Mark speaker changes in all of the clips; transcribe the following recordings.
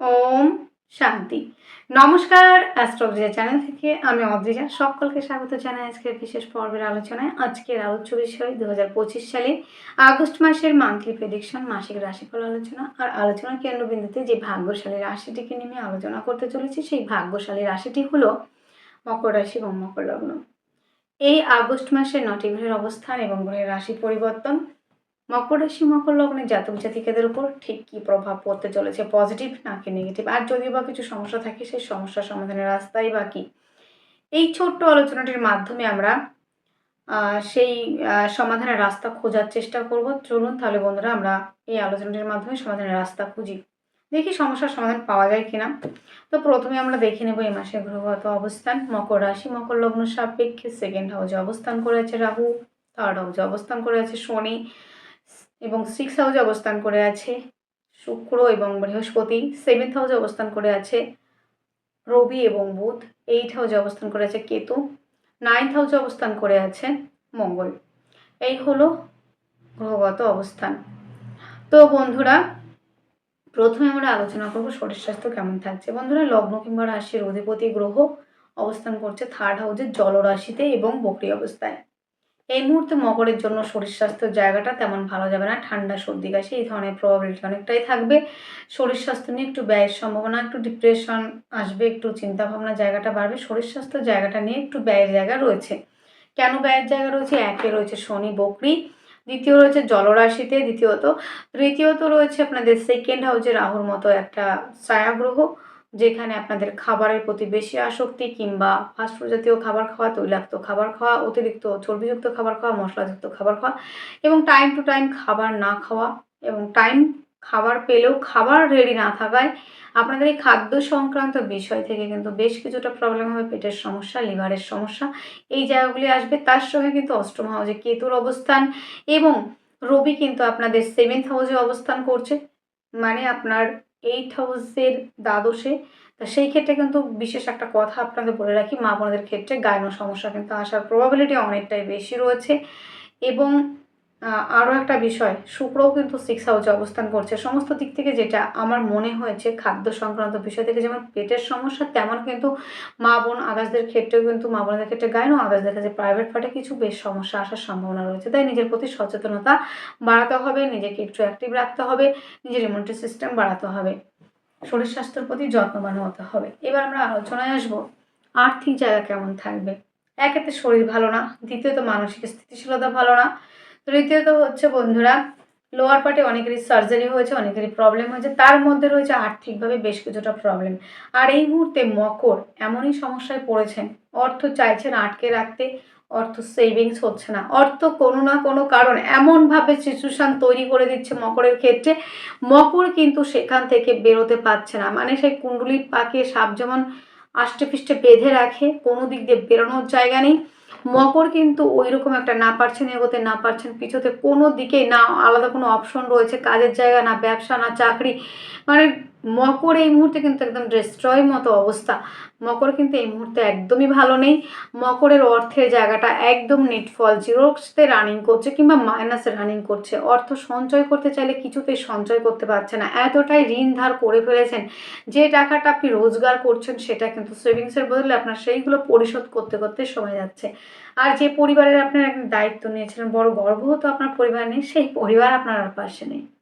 Speaker 1: ওম শান্তি। নমস্কার astrology channel থেকে আমি অদ্রিজা। সকলকে স্বাগত জানাই আজকের বিশেষ পর্বের আলোচনায়। আজকের আলোচ্য বিষয় দু হাজার পঁচিশ সালে আগস্ট মাসের মান্থলি প্রেডিকশন মাসিক রাশিফল আলোচনা। আর আলোচনার কেন্দ্রবিন্দুতে যে ভাগ্যশালী রাশিটিকে নিয়ে আলোচনা করতে চলেছি, সেই ভাগ্যশালী রাশিটি হলো মকর রাশি এবং মকর লগ্ন। এই আগস্ট মাসে নটি গ্রহের অবস্থান এবং গ্রহের রাশি পরিবর্তন। মকর রাশি, মকর লগ্নের জাতক জাতিকাদের উপর ঠিক কী প্রভাব পড়তে চলেছে? পজিটিভ নাকি নেগেটিভ আর যদি বা কিছু সমস্যা থাকে, সেই সমস্যার সমাধানের রাস্তাই বা কী? এই ছোট্ট আলোচনাটির মাধ্যমে আমরা সেই সমাধানের রাস্তা খোঁজার চেষ্টা করব। চলুন তাহলে বন্ধুরা, আমরা এই আলোচনাটির মাধ্যমে সমাধানের রাস্তা খুঁজি। দেখি সমস্যার সমাধান পাওয়া যায় কিনা। তো প্রথমে আমরা দেখে নেব এই মাসের গ্রহগত অবস্থান। মকর রাশি, মকর লগ্ন সাপেক্ষে সেকেন্ড হাউসে অবস্থান করে আছে রাহু থার্ড হাউসে অবস্থান করে আছে শনি। এবং সিক্স হাউসে অবস্থান করে আছে। শুক্র এবং বৃহস্পতি সেভেন্থ হাউসে অবস্থান করে আছে। রবি এবং বুধ এইট হাউসে অবস্থান করে আছে কেতু। নাইন্থ হাউসে অবস্থান করে আছে মঙ্গল। এই হলো গ্রহগত অবস্থান। তো বন্ধুরা, প্রথমে আমরা আলোচনা করব শরীর স্বাস্থ্য কেমন থাকছে। বন্ধুরা, লগ্ন কিংবা রাশির অধিপতি গ্রহ অবস্থান করছে থার্ড হাউসের জলরাশিতে এবং বকরি অবস্থায়। এই মুহূর্তে মকরের জন্য শরীর স্বাস্থ্যের জায়গাটা তেমন ভালো যাবে না। ঠান্ডা সর্দি কাশি এই ধরনের প্রবাবিলিটি অনেকটাই থাকবে। শরীর স্বাস্থ্য নিয়ে একটু ব্যয়ের সম্ভাবনা, একটু ডিপ্রেশন আসবে, একটু চিন্তা ভাবনার জায়গাটা বাড়বে। শরীর স্বাস্থ্য জায়গাটা নিয়ে একটু ব্যয়ের জায়গা রয়েছে। কেন ব্যয়ের জায়গা রয়েছে? একে রয়েছে শনি, বকরি, দ্বিতীয় রয়েছে জলরাশিতে, দ্বিতীয়ত, তৃতীয়ত রয়েছে আপনাদের সেকেন্ড হাউসে রাহুর মতো একটা ছায়াগ্রহ যেখানে আপনাদের খাবারের প্রতি বেশি আসক্তি কিংবা ফাস্টফুড জাতীয় খাবার খাওয়া, তৈলাক্ত খাবার খাওয়া, অতিরিক্ত চর্বিযুক্ত খাবার খাওয়া, মশলাযুক্ত খাবার খাওয়া এবং টাইম টু টাইম খাবার না খাওয়া এবং টাইম খাবার পেলেও খাবার রেডি না থাকায় আপনাদের এই খাদ্য সংক্রান্ত বিষয় থেকে কিন্তু বেশ কিছুটা প্রবলেম হবে, পেটের সমস্যা, লিভারের সমস্যা। এই জায়গাগুলি আসবে। তার সঙ্গে কিন্তু অষ্টম হাউসে কেতুর অবস্থান এবং রবি কিন্তু আপনাদের সেভেন্থ হাউসে অবস্থান করছে। মানে আপনার এইট হাউসের দ্বাদশে। তা সেই ক্ষেত্রে কিন্তু বিশেষ একটা কথা আপনাদের বলে রাখি, মা বোনদের ক্ষেত্রে গায়ন সমস্যা কিন্তু আসার প্রবাবিলিটি অনেকটাই বেশি রয়েছে। এবং আরও একটা বিষয়, শুক্রও কিন্তু সিক্স হাউসে অবস্থান করছে। সমস্ত দিক থেকে যেটা আমার মনে হয়েছে, খাদ্য সংক্রান্ত বিষয় থেকে যেমন পেটের সমস্যা, তেমন কিন্তু মা বোন আগাসদের ক্ষেত্রেও কিন্তু, মা বোনদের ক্ষেত্রে গায়নও আগাসদের কাছে প্রাইভেট পার্টে কিছু বেশ সমস্যা আসার সম্ভাবনা রয়েছে। তাই নিজের প্রতি সচেতনতা বাড়াতে হবে, নিজেকে একটু অ্যাক্টিভ রাখতে হবে, নিজের ইমিউনিটি সিস্টেম বাড়াতে হবে। শরীর স্বাস্থ্যের প্রতি যত্নবান হতে হবে। এবার আমরা আলোচনায় আসব, আর্থিক জায়গা কেমন থাকবে? একেতে শরীর ভালো না। দ্বিতীয়ত, মানসিক স্থিতিশীলতা ভালো না। তৃতীয়ত হচ্ছে বন্ধুরা লোয়ার পার্টে অনেকেরই সার্জারি হয়েছে, অনেকেরই প্রবলেম হয়েছে, তার মধ্যে রয়েছে আর্থিকভাবে বেশ কিছুটা প্রবলেম আর এই মুহূর্তে মকর এমনই সমস্যায় পড়েছেন, অর্থ চাইছেন আটকে রাখতে, অর্থ সেভিংস হচ্ছে না, অর্থ কোনো না কোনো কারণ, এমনভাবে সিচুয়েশান তৈরি করে দিচ্ছে মকরের ক্ষেত্রে, মকর কিন্তু সেখান থেকে বেরোতে পারছে না মানে সেই কুণ্ডলির পাকে সাপ যেমন আষ্টে পিষ্টে বেঁধে রাখে, কোনো দিক দিয়ে বেরোনোর জায়গা নেই মকর কিন্তু ওই রকম একটা না পারছেন এগোতে, না পারছেন পিছোতে, কোনো দিকে না, আলাদা কোনো অপশন রয়েছে, কাজের জায়গা না, ব্যবসা না, চাকরি। মানে মকর এই মুহূর্তে কিন্তু একদম ডিস্ট্রয় মতো অবস্থা। মকর কিন্তু এই মুহূর্তে একদমই ভালো নেই। মকরের অর্থের জায়গাটা একদম নেটফল, জিরোতে রানিং করছে কিংবা মাইনাসে রানিং করছে। অর্থ সঞ্চয় করতে চাইলে কিছুতেই সঞ্চয় করতে পারছে না। এতটাই ঋণ ধার করে ফেলেছেন। যে টাকাটা আপনি রোজগার করছেন, সেটা কিন্তু সেভিংসের বদলে আপনার সেইগুলো পরিশোধ করতে করতে সময় যাচ্ছে। আর যে পরিবারের আপনার দায়িত্ব নিয়েছিলেন, বড় গর্ব তো আপনার পরিবার নেই সেই পরিবার আপনার আর পাশে নেই।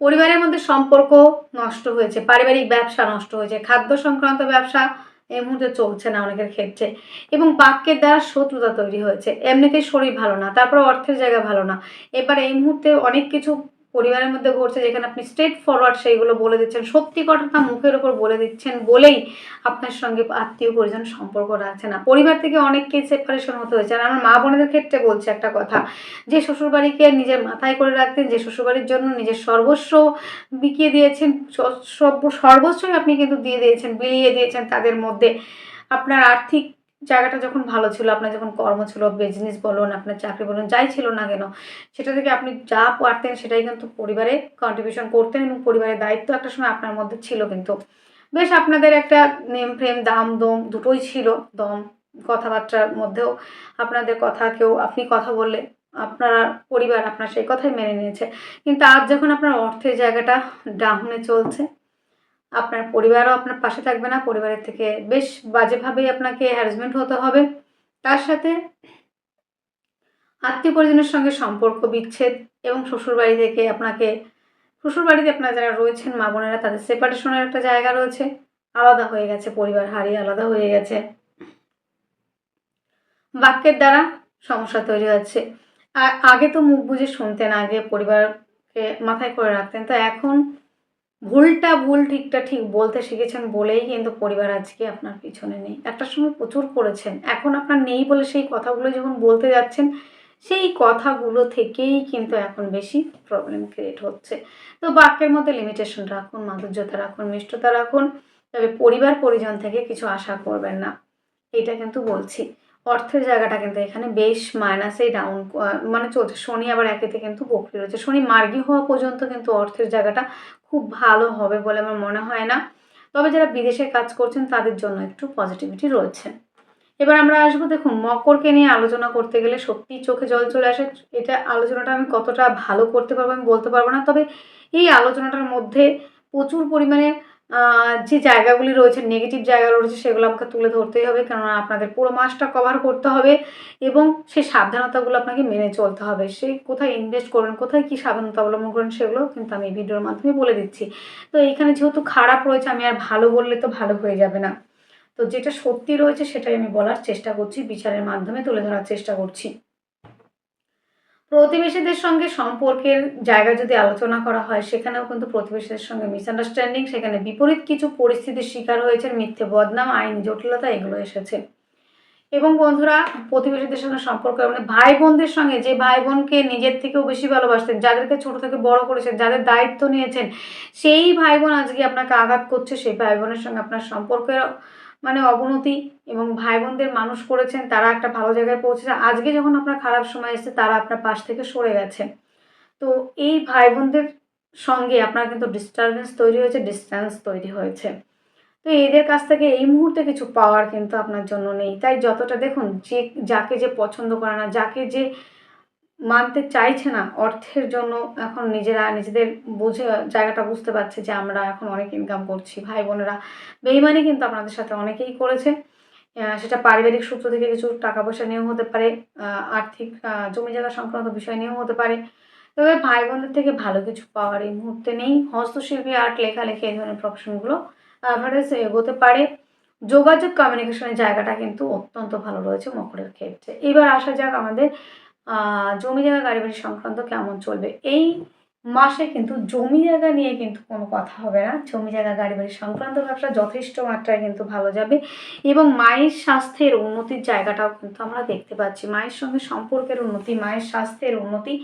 Speaker 1: পরিবারের মধ্যে সম্পর্ক নষ্ট হয়েছে, পারিবারিক ব্যবসা নষ্ট হয়েছে, খাদ্য সংক্রান্ত ব্যবসা এই মুহূর্তে চলছে না অনেকের ক্ষেত্রে এবং বাক্যের দ্বারা শত্রুতা তৈরি হয়েছে। এমনিতেই শরীর ভালো না, তারপর অর্থের জায়গা ভালো না। এবার এই মুহূর্তে অনেক কিছু পরিবারের মধ্যে ঘটছে যেখানে আপনি স্ট্রেট ফরওয়ার্ড সেইগুলো বলে দিচ্ছেন। সত্যি কথাটা মুখের ওপর বলে দিচ্ছেন বলেই আপনার সঙ্গে আত্মীয় পরিজন সম্পর্ক রাখছে না। পরিবার থেকে অনেককেই সেপারেশন হতে হয়েছে। আর আমার মা বোনেদের ক্ষেত্রে বলছে একটা কথা, যে শ্বশুরবাড়িকে নিজের মাথায় করে রাখতেন, যে শ্বশুরবাড়ির জন্য নিজের সর্বস্ব বিকিয়ে দিয়েছেন সর্বস্বই আপনি কিন্তু দিয়ে দিয়েছেন, বিলিয়ে দিয়েছেন তাদের মধ্যে। আপনার আর্থিক জায়গাটা যখন ভালো ছিল, আপনার যখন কর্ম ছিল বিজনেস বলুন, আপনার চাকরি বলুন, যাই ছিল না কেন, সেটা থেকে আপনি যা পারতেন সেটাই কিন্তু পরিবারে কন্ট্রিবিউশন করতেন এবং পরিবারের দায়িত্ব একটা সময় আপনার মধ্যে ছিল কিন্তু। বেশ আপনাদের একটা নেম ফ্রেম দাম, দম দুটোই ছিল, দম, কথাবার্তার মধ্যেও আপনাদের কথা, কেউ আপনি কথা বললে আপনার পরিবার আপনার সেই কথাই মেনে নিয়েছে। কিন্তু আজ যখন আপনার অর্থের জায়গাটা ডাউনে চলছে আপনার পরিবারও আপনার পাশে থাকবে না, পরিবারের থেকে বেশ বাজেভাবেই আপনাকে হ্যারাসমেন্ট হতে হবে। তার সাথে আত্মীয় পরিজনের সঙ্গে সম্পর্ক বিচ্ছেদ এবং শ্বশুরবাড়ি থেকে আপনাকে, শ্বশুরবাড়িতে আপনারা যারা রয়েছেন, মা বোনেরা তাদের সেপারেশনের একটা জায়গা রয়েছে। আলাদা হয়ে গেছে, পরিবার হারিয়ে আলাদা হয়ে গেছে। বাক্যের দ্বারা সমস্যা তৈরি হচ্ছে। আর আগে তো মুখ বুঝে শুনতেন, আগে পরিবারকে মাথায় করে রাখতেন। তো এখন ভুলটা ভুল, ঠিকটা ঠিক বলতে শিখেছেন বলেই কিন্তু পরিবার আজকে আপনার পিছনে নেই। একটা সময় প্রচুর করেছেন। এখন আপনার নেই বলে সেই কথাগুলো যখন বলতে যাচ্ছেন, সেই কথাগুলো থেকেই কিন্তু এখন বেশি প্রবলেম ক্রিয়েট হচ্ছে। তো বাক্যের মধ্যে লিমিটেশন রাখুন, মাধুর্যতা রাখুন, মিষ্টতা রাখুন, তবে পরিবার, পরিজন থেকে কিছু আশা করবেন না। এটা কিন্তু বলছি। অর্থের জায়গাটা কিন্তু এখানে বেশ মাইনাসেই ডাউন মানে চলছে। শনি আবার একেতে কিন্তু বকরি রয়েছে। শনি মার্গী হওয়া পর্যন্ত কিন্তু অর্থের জায়গাটা খুব ভালো হবে বলে আমার মনে হয় না। তবে যারা বিদেশে কাজ করছেন, তাদের জন্য একটু পজিটিভিটি রয়েছে। এবার আমরা আসব, দেখুন, মকরকে নিয়ে আলোচনা করতে গেলে সত্যি চোখে জল চলে আসে। এটা আলোচনাটা আমি কতটা ভালো করতে পারব আমি বলতে পারব না। তবে এই আলোচনাটার মধ্যে প্রচুর পরিমাণে যে জায়গাগুলি রয়েছে নেগেটিভ জায়গাগুলো রয়েছে, সেগুলো আমাকে তুলে ধরতেই হবে। কেননা আপনাদের পুরো মাসটা কভার করতে হবে এবং সেই সাবধানতাগুলো আপনাকে মেনে চলতে হবে। সেই কোথায় ইনভেস্ট করবেন, কোথায় কী সাবধানতা অবলম্বন করেন সেগুলো কিন্তু আমি এই ভিডিওর মাধ্যমে বলে দিচ্ছি। তো এইখানে যেহেতু খারাপ রয়েছে, আমি আর ভালো বললে তো ভালো হয়ে যাবে না। তো যেটা সত্যি রয়েছে, সেটাই আমি বলার চেষ্টা করছি, বিচারের মাধ্যমে তুলে ধরার চেষ্টা করছি। প্রতিবেশীদের সঙ্গে সম্পর্কের জায়গা যদি আলোচনা করা হয়, সেখানেও কিন্তু প্রতিবেশীদের সঙ্গে মিসআন্ডারস্ট্যান্ডিং সেখানে বিপরীত কিছু পরিস্থিতির শিকার হয়েছে, মিথ্যে বদনাম, আইন জটিলতা এগুলো এসেছে। এবং বন্ধুরা, প্রতিবেশীদের সঙ্গে সম্পর্ক মানে ভাই বোনদের সঙ্গে যে ভাই বোনকে নিজের থেকেও বেশি ভালোবাসতেন, যাদেরকে ছোট থেকে বড় করেছেন, যাদের দায়িত্ব নিয়েছেন, সেই ভাই বোন আজকে আপনাকে আঘাত করছে, সেই ভাই বোনের সঙ্গে আপনার সম্পর্কের মানে অবনতি এবং ভাই বোনদের মানুষ করেছেন, তারা একটা ভালো জায়গায় পৌঁছেছে। আজকে যখন আপনার খারাপ সময় এসেছে, তারা আপনার পাশ থেকে সরে গেছে। তো এই ভাই বোনদের সঙ্গে আপনার কিন্তু ডিস্টারবেন্স তৈরি হয়েছে ডিস্ট্যান্স তৈরি হয়েছে। তো এদের কাছ থেকে এই মুহূর্তে কিছু পাওয়ার কিন্তু আপনার জন্য নেই। তাই যতটা দেখুন, যে, যাকে যে পছন্দ করে না, যাকে যে মানতে চাইছে না, অর্থের জন্য এখন নিজেরা নিজেদের বুঝে জায়গাটা বুঝতে পারছে যে আমরা এখন অনেক ইনকাম করছি। ভাই বোনেরা, বেইমানি কিন্তু আপনাদের সাথে অনেকেই করেছে। সেটা পারিবারিক সূত্র থেকে কিছু টাকা পয়সা নিয়েও হতে পারে আর্থিক জমি জায়গা সংক্রান্ত বিষয় নিয়েও হতে পারে। তবে ভাই বোনদের থেকে ভালো কিছু পাওয়ার এই মুহূর্তে নেই। হস্তশিল্পী আর্ট লেখালেখি এই ধরনের প্রফেশনগুলো অ্যাভারেজ এগোতে পারে। যোগাযোগ কমিউনিকেশনের জায়গাটা কিন্তু অত্যন্ত ভালো রয়েছে মকরের ক্ষেত্রে। এবার আসা যাক আমাদের জমি জায়গা গাড়ি বাড়ি সংক্রান্ত কেমন চলবে? এই মাসে কিন্তু জমি জায়গা নিয়ে কিন্তু কোনো কথা হবে না। জমি জায়গা গাড়ি বাড়ি সংক্রান্ত ব্যবসা যথেষ্ট মাত্রায় কিন্তু ভালো যাবে এবং মায়ের স্বাস্থ্যের উন্নতির জায়গাটাও কিন্তু আমরা দেখতে পাচ্ছি। মায়ের সঙ্গে সম্পর্কের উন্নতি, মায়ের স্বাস্থ্যের উন্নতি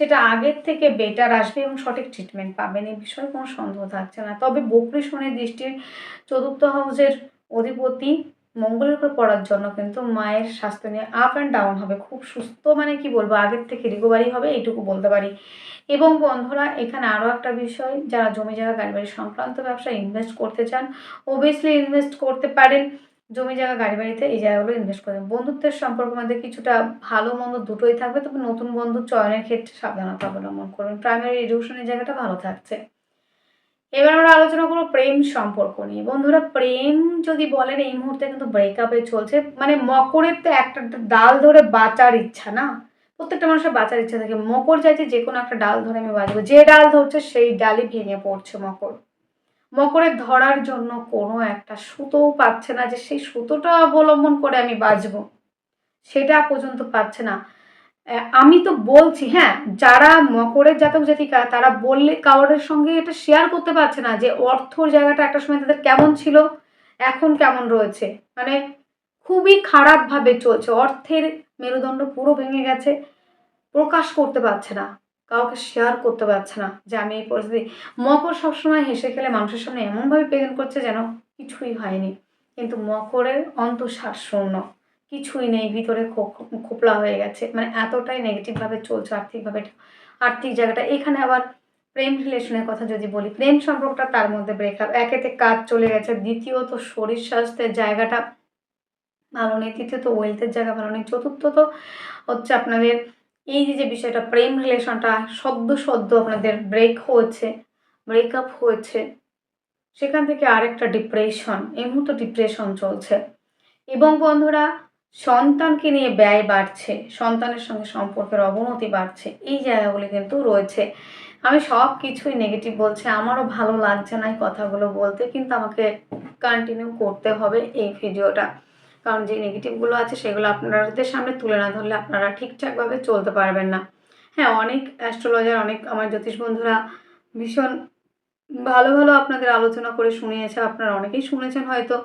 Speaker 1: সেটা আগের থেকে বেটার আসবে এবং সঠিক ট্রিটমেন্ট পাবেন। এই বিষয়ে কোনো সন্দেহ থাকছে না। তবে বকরি শনির দৃষ্টির চতুর্থ হাউসের অধিপতি মঙ্গলের উপর পড়ার জন্য কিন্তু মায়ের স্বাস্থ্য নিয়ে আপ অ্যান্ড ডাউন হবে, খুব সুস্থ মানে কি বলব, আগের থেকে রিকোভারি হবে এইটুকু বলতে পারি। এবং বন্ধুরা, এখানে আরও একটা বিষয়, যারা জমি জায়গা, গাড়ি বাড়ি সংক্রান্ত ব্যবসায় ইনভেস্ট করতে চান অবভিয়াসলি ইনভেস্ট করতে পারেন। জমি জায়গা, গাড়ি বাড়িতে এই জায়গাগুলো ইনভেস্ট করেন বন্ধুত্বের সম্পর্কের মধ্যে কিছুটা ভালো মন্দ দুটোই থাকবে, তবে নতুন বন্ধু চয়নের ক্ষেত্রে সাবধানতা অবলম্বন করবেন প্রাইমারি এডুকেশনের জায়গাটা ভালো থাকছে। এবার আমরা আলোচনা করব প্রেম সম্পর্ক নিয়ে। বন্ধুরা, প্রেম যদি বলেন, এই মুহূর্তে কিন্তু ব্রেকআপে চলছে। মানে মকরের তো একটা ডাল ধরে বাঁচার ইচ্ছা না? প্রত্যেকটা মানুষের বাঁচার ইচ্ছা থাকে। মকর চাইছে যে কোনো একটা ডাল ধরে আমি বাঁচবো। যে ডাল ধরছে, সেই ডালই ভেঙে পড়ছে মকর। মকরের ধরার জন্য কোনো একটা সুতোও পাচ্ছে না যে সেই সুতোটা অবলম্বন করে আমি বাঁচবো। সেটা পর্যন্ত পাচ্ছে না। আমি তো বলছি হ্যাঁ যারা মকরের জাতক জাতিকা, তারা বললে কারোর সঙ্গে এটা শেয়ার করতে পারছে না যে অর্থর জায়গাটা একটা সময় তাদের কেমন ছিল, এখন কেমন রয়েছে। মানে খুবই খারাপভাবে চলছে। অর্থের মেরুদণ্ড পুরো ভেঙে গেছে, প্রকাশ করতে পারছে না, কাউকে শেয়ার করতে পারছে না যে আমি এই পরিস্থিতি। মকর সবসময় হেসে খেলে মানুষের সামনে এমনভাবে প্রেজেন্ট করছে যেন কিছুই হয়নি। কিন্তু মকরের অন্তঃশ্বাস শূন্য। কিছুই নেই, ভিতরে খোপলা হয়ে গেছে। মানে এতটাই নেগেটিভভাবে চলছে আর্থিকভাবে আর্থিক জায়গাটা, এখানে আবার প্রেম রিলেশনের কথা যদি বলি, প্রেম সম্পর্কটা তার মধ্যে ব্রেকআপ একেতে কাজ চলে গেছে, দ্বিতীয়ত শরীর স্বাস্থ্যের জায়গাটা ভালো নেই, তৃতীয়ত ওয়েলথের জায়গা ভালো নেই, চতুর্থত হচ্ছে আপনাদের এই যে যে বিষয়টা প্রেম রিলেশনটা সদ্য সদ্য আপনাদের ব্রেক হয়েছে ব্রেকআপ হয়েছে, সেখান থেকে আরেকটা ডিপ্রেশন এই মুহূর্তে ডিপ্রেশন চলছে। এবং বন্ধুরা সন্তানকে নিয়ে ব্যয় বাড়ছে, সন্তানের সঙ্গে সম্পর্কের অবনতি বাড়ছে, এই জায়গাগুলি কিন্তু রয়েছে। আমি সব কিছুই নেগেটিভ বলছি, আমারও ভালো লাগছে না এই কথাগুলো বলতে, কিন্তু আমাকে কন্টিনিউ করতে হবে এই ভিডিওটা। কারণ যে নেগেটিভগুলো আছে, সেগুলো আপনাদের সামনে তুলে না ধরলে আপনারা ঠিকঠাকভাবে চলতে পারবেন না। হ্যাঁ অনেক অ্যাস্ট্রোলজার অনেক আমার জ্যোতিষ বন্ধুরা ভীষণ ভালো ভালো আপনাদের আলোচনা করে শুনিয়েছে, আপনারা অনেকেই শুনেছেন হয়তো।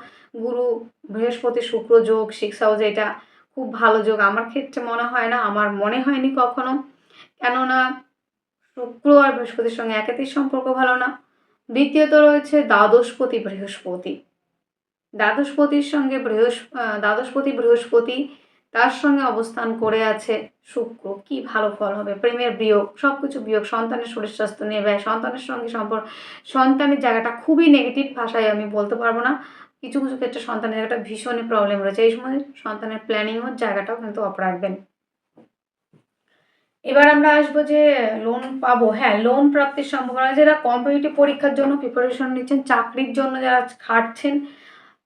Speaker 1: গুরু বৃহস্পতি, শুক্র যোগ সিক্স হাউস এটা খুব ভালো যোগ। আমার ক্ষেত্রে মনে হয় না, আমার মনে হয়নি কখনো। কেননা শুক্র আর বৃহস্পতির সঙ্গে একাধিক সম্পর্ক ভালো না। দ্বিতীয়ত রয়েছে দ্বাদশপতি, বৃহস্পতি। দ্বাদশপতির সঙ্গে বৃহস্প দ্বাদশপতি, বৃহস্পতি তার সঙ্গে অবস্থান করে আছে শুক্র। কি ভালো ফল হবে। প্রেমের বিয়োগ সব কিছু বিয়োগ। সন্তানের শরীর স্বাস্থ্য নিয়ে ব্যয়। সন্তানের সঙ্গে সম্পর্ক, সন্তানের জায়গাটা খুবই নেগেটিভ ভাষায় আমি বলতে পারব না। কিছু কিছু ক্ষেত্রে সন্তানের জায়গাটা ভীষণই প্রবলেম রয়েছে। এই সময় সন্তানের প্ল্যানিংও জায়গাটাও কিন্তু অফ রাখবেন। এবার আমরা আসব যে লোন পাবো। হ্যাঁ লোন প্রাপ্তির সম্ভাবনা। যারা কম্পিটিটিভ পরীক্ষার জন্য প্রিপারেশন নিচ্ছেন, চাকরির জন্য যারা খাটছেন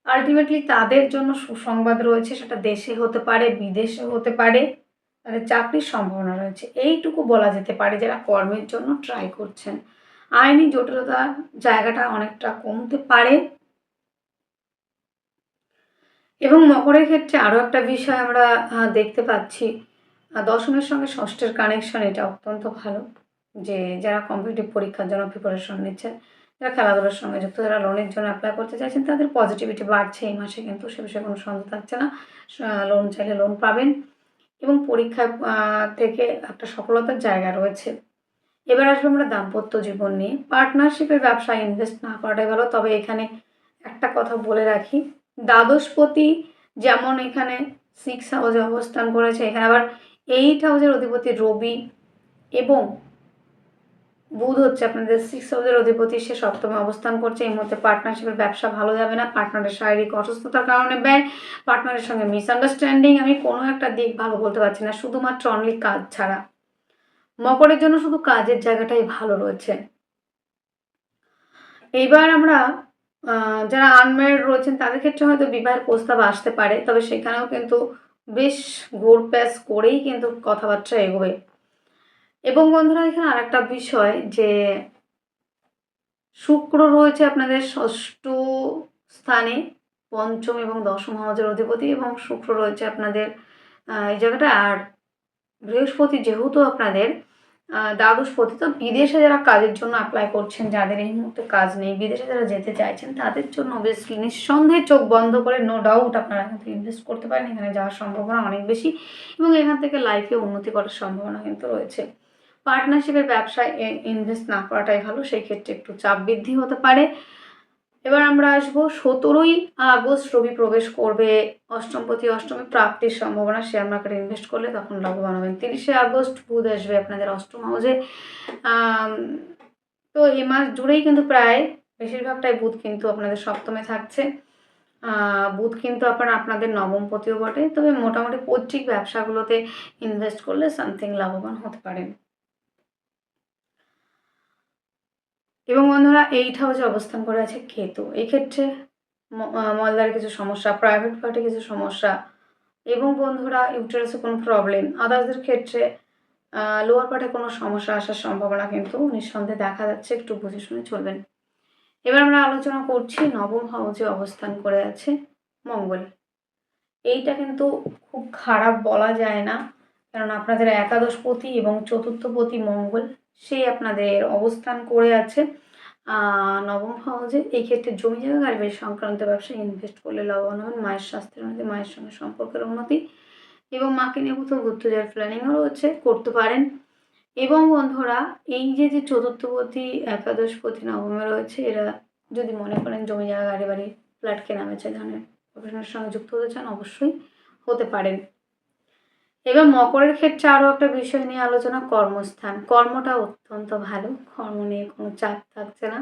Speaker 1: আলটিমেটলি তাদের জন্য সুসংবাদ রয়েছে, সেটা দেশে হতে পারে, বিদেশে হতে পারে, তাদের চাকরির সম্ভাবনা রয়েছে। এইটুকু বলা যেতে পারে যারা কর্মের জন্য ট্রাই করছেন। আইনি জটিলতা জায়গাটা অনেকটা কমতে পারে। এবং মকরের ক্ষেত্রে আরও একটা বিষয় আমরা দেখতে পাচ্ছি। দশমের সঙ্গে ষষ্ঠের কানেকশন এটা অত্যন্ত ভালো। যে যারা কম্পিটিটিভ পরীক্ষার জন্য প্রিপারেশন নিচ্ছেন যারা খেলাধুলার সঙ্গে যুক্ত যারা লোনের জন্য অ্যাপ্লাই করতে চাইছেন, তাদের পজিটিভিটি বাড়ছে এই মাসে কিন্তু সে বিষয়ে কোনো সন্দেহ থাকছে না। লোন চাইলে লোন পাবেন এবং পরীক্ষা থেকে একটা সফলতার জায়গা রয়েছে। এবার আসব আমরা দাম্পত্য জীবন নিয়ে। পার্টনারশিপের ব্যবসায় ইনভেস্ট না করাটাই ভালো, তবে এখানে একটা কথা বলে রাখি। দ্বাদশপতি যেমন এখানে সিক্স হাউসে অবস্থান করেছে, এখানে আবার এইট হাউসের অধিপতি রবি এবং বুধ হচ্ছে আপনাদের সিক্স হাউসের অধিপতি সে সপ্তমে অবস্থান করছে। এই মুহূর্তে পার্টনারশিপের ব্যবসা ভালো যাবে না। পার্টনারের শারীরিক অসুস্থতার কারণে ব্যয়। পার্টনারের সঙ্গে মিসআন্ডারস্ট্যান্ডিং আমি কোনো একটা দিক ভালো বলতে পারছি না। শুধুমাত্র অনলি কাজ ছাড়া। মকরের জন্য শুধু কাজের জায়গাটাই ভালো রয়েছে। এইবার আমরা যারা আনম্যারিড রয়েছেন, তাদের ক্ষেত্রে হয়তো বিবাহের প্রস্তাব আসতে পারে। তবে সেখানেও কিন্তু বেশ ঘোরপ্যাচ করেই কিন্তু কথাবার্তা এগোবে। এবং বন্ধুরা, এখানে আরেকটা বিষয় যে শুক্র রয়েছে আপনাদের ষষ্ঠ স্থানে, পঞ্চম এবং দশম হাউজের অধিপতি এবং শুক্র রয়েছে আপনাদের এই জায়গাটা। আর বৃহস্পতি যেহেতু আপনাদের দ্বাদশপতি, তো বিদেশে যারা কাজের জন্য অ্যাপ্লাই করছেন, যাদের এই মুহূর্তে কাজ নেই, বিদেশে যারা যেতে চাইছেন, তাদের জন্য অবভিয়াসলি নিঃসন্দেহে চোখ বন্ধ করে নো ডাউট আপনারা কিন্তু ইনভেস্ট করতে পারেন। এখানে যাওয়ার সম্ভাবনা অনেক বেশি এবং এখান থেকে লাইফে উন্নতি করার সম্ভাবনা কিন্তু রয়েছে। পার্টনারশিপের ব্যবসায় ইনভেস্ট না করাটাই ভালো, সেই ক্ষেত্রে একটু চাপ বৃদ্ধি হতে পারে। এবার আমরা আসব, সতেরোই আগস্ট রবি প্রবেশ করবে অষ্টমপতি অষ্টমী প্রাপ্তির সম্ভাবনা শেয়ার মার্কেটে ইনভেস্ট করলে তখন লাভবান হবেন। তিরিশে আগস্ট বুধ আসবে আপনাদের অষ্টম হাউসে তো এই মাস জুড়েই কিন্তু প্রায় বেশিরভাগটাই বুধ কিন্তু আপনাদের সপ্তমে থাকছে। বুধ কিন্তু আপনার আপনাদের নবমপতিও বটে। তবে মোটামুটি পৈতৃক ব্যবসাগুলোতে ইনভেস্ট করলে সামথিং লাভবান হতে পারেন। এবং বন্ধুরা এইট হাউসে অবস্থান করে আছে কেতু। এই ক্ষেত্রে ম- আহ, মলদার কিছু সমস্যা প্রাইভেট পার্টি কিছু সমস্যা এবং বন্ধুরা ইউটারাসে কোনো প্রবলেম আদার্সদের ক্ষেত্রে লোয়ার পার্টে কোনো সমস্যা আসার সম্ভাবনা কিন্তু নিঃসন্দেহে দেখা যাচ্ছে। একটু বুঝে শুনে চলবেন। এবার আমরা আলোচনা করছি নবম হাউসে অবস্থান করে আছে মঙ্গল। এইটা কিন্তু খুব খারাপ বলা যায় না। কারণ আপনাদের একাদশপতি এবং চতুর্থপতি মঙ্গল। সেই আপনাদের অবস্থান করে আছে। নবম হাউসে এই ক্ষেত্রে জমি জায়গা গাড়ি সংক্রান্ত ব্যবসায় ইনভেস্ট করলে লাভবান হবেন। মায়ের স্বাস্থ্যের উন্নতি, মায়ের সঙ্গে সম্পর্কের উন্নতি এবং মাকে নিয়ে কোথাও ঘুরতে যাওয়ার প্ল্যানিংও রয়েছে, করতে পারেন। এবং বন্ধুরা, এই যে যে চতুর্থপতি, একাদশপতি, নবমে রয়েছে, এরা যদি মনে করেন জমি জায়গা গাড়ি বাড়ি ফ্ল্যাট কেনা বেচা ধরনের প্রফেশনের সঙ্গে যুক্ত হতে চান, অবশ্যই হতে পারেন। এবার মকরের ক্ষেত্রে আরও একটা বিষয় নিয়ে আলোচনা, কর্মস্থান। কর্মটা অত্যন্ত ভালো। কর্ম নিয়ে কোনো চাপ থাকছে না।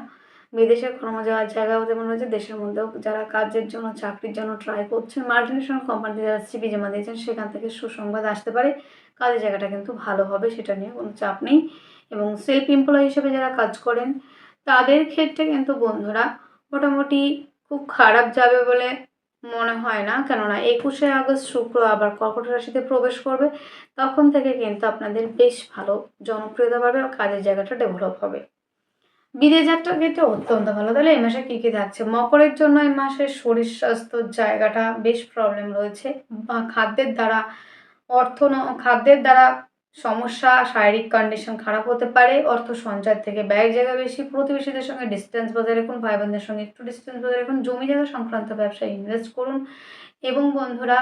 Speaker 1: বিদেশে কর্ম যাওয়ার জায়গাও যেমন রয়েছে, দেশের মধ্যেও যারা কাজের জন্য, চাকরির জন্য ট্রাই করছেন মাল্টিনেশনাল কোম্পানিতে যারা সিবি জমা দিয়েছেন, সেখান থেকে সুসংবাদ আসতে পারে। কাজের জায়গাটা কিন্তু ভালো হবে, সেটা নিয়ে কোনো চাপ নেই। এবং সেলফ এমপ্লয় হিসেবে যারা কাজ করেন, তাদের ক্ষেত্রে কিন্তু বন্ধুরা মোটামুটি খুব খারাপ যাবে বলে মনে হয় না। কেননা একুশে আগস্ট শুক্র আবার কর্কট রাশিতে প্রবেশ করবে, তখন থেকে কিন্তু আপনাদের বেশ ভালো জনপ্রিয়তা বাড়বে আর কাজের জায়গাটা ডেভেলপ হবে। বিদেশ যাত্রার ক্ষেত্রে অত্যন্ত ভালো। তাহলে এই মাসে কী কী থাকছে? মকরের জন্য এই মাসে শরীর স্বাস্থ্যর জায়গাটা বেশ প্রবলেম রয়েছে বা খাদ্যের দ্বারা অর্থ খাদ্যের দ্বারা সমস্যা, শারীরিক কন্ডিশন খারাপ হতে পারে, অর্থ সঞ্চয় থেকে ব্যয়ের জায়গা বেশি, প্রতিবেশীদের সঙ্গে ডিস্টেন্স বজায় রাখুন ভাই বোনদের সঙ্গে একটু ডিস্টেন্স বজায় রাখুন জমি জায়গা সংক্রান্ত ব্যবসায় ইনভেস্ট করুন এবং বন্ধুরা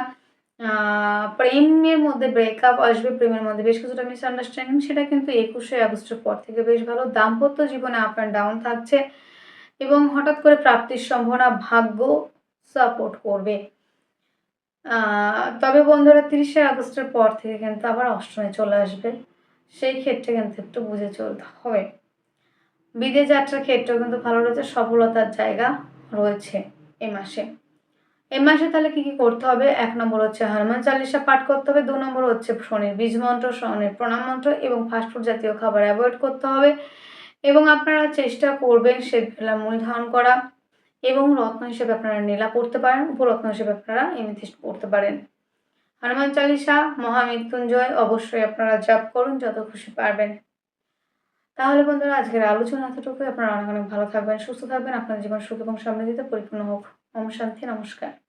Speaker 1: প্রেমের মধ্যে ব্রেকআপ আসবে, প্রেমের মধ্যে বেশ কিছুটা মিসআন্ডারস্ট্যান্ডিং সেটা কিন্তু একুশে আগস্টের পর থেকে বেশ ভালো, দাম্পত্য জীবনে আপ অ্যান্ড ডাউন থাকছে এবং হঠাৎ করে প্রাপ্তির সম্ভাবনা, ভাগ্য সাপোর্ট করবে। তবে বন্ধুরা তিরিশে আগস্টের পর থেকে কিন্তু আবার অষ্টমে চলে আসবে। সেই ক্ষেত্রে কিন্তু একটু বুঝে চলতে হবে। বিদেশ যাত্রার ক্ষেত্রেও কিন্তু ভালো রয়েছে, সফলতার জায়গা রয়েছে এ মাসে। এ মাসে তাহলে কি কি করতে হবে? এক নম্বর হচ্ছে হনুমান চালিসা পাঠ করতে হবে, দু নম্বর হচ্ছে শনির বীজ মন্ত্র, শনির প্রণাম মন্ত্র এবং ফাস্টফুড জাতীয় খাবার অ্যাভয়েড করতে হবে। এবং আপনারা চেষ্টা করবেন শ্বেতবেলা মূল ধারণ করা। এবং রত্ন হিসেবে আপনারা নীলা পড়তে পারেন, উপরত্ন হিসেবে আপনারা এমিথিস্ট পড়তে পারেন। হনুমান চালিসা, মহামৃত্যুঞ্জয় অবশ্যই আপনারা জাপ করুন যত খুশি পারবেন। তাহলে বন্ধুরা, আজকের আলোচনা এতটুকুই। আপনারা অনেক অনেক ভালো থাকবেন, সুস্থ থাকবেন। আপনার জীবন সুখ এবং সমৃদ্ধিতে পরিপূর্ণ হোক। ওম শান্তি, নমস্কার।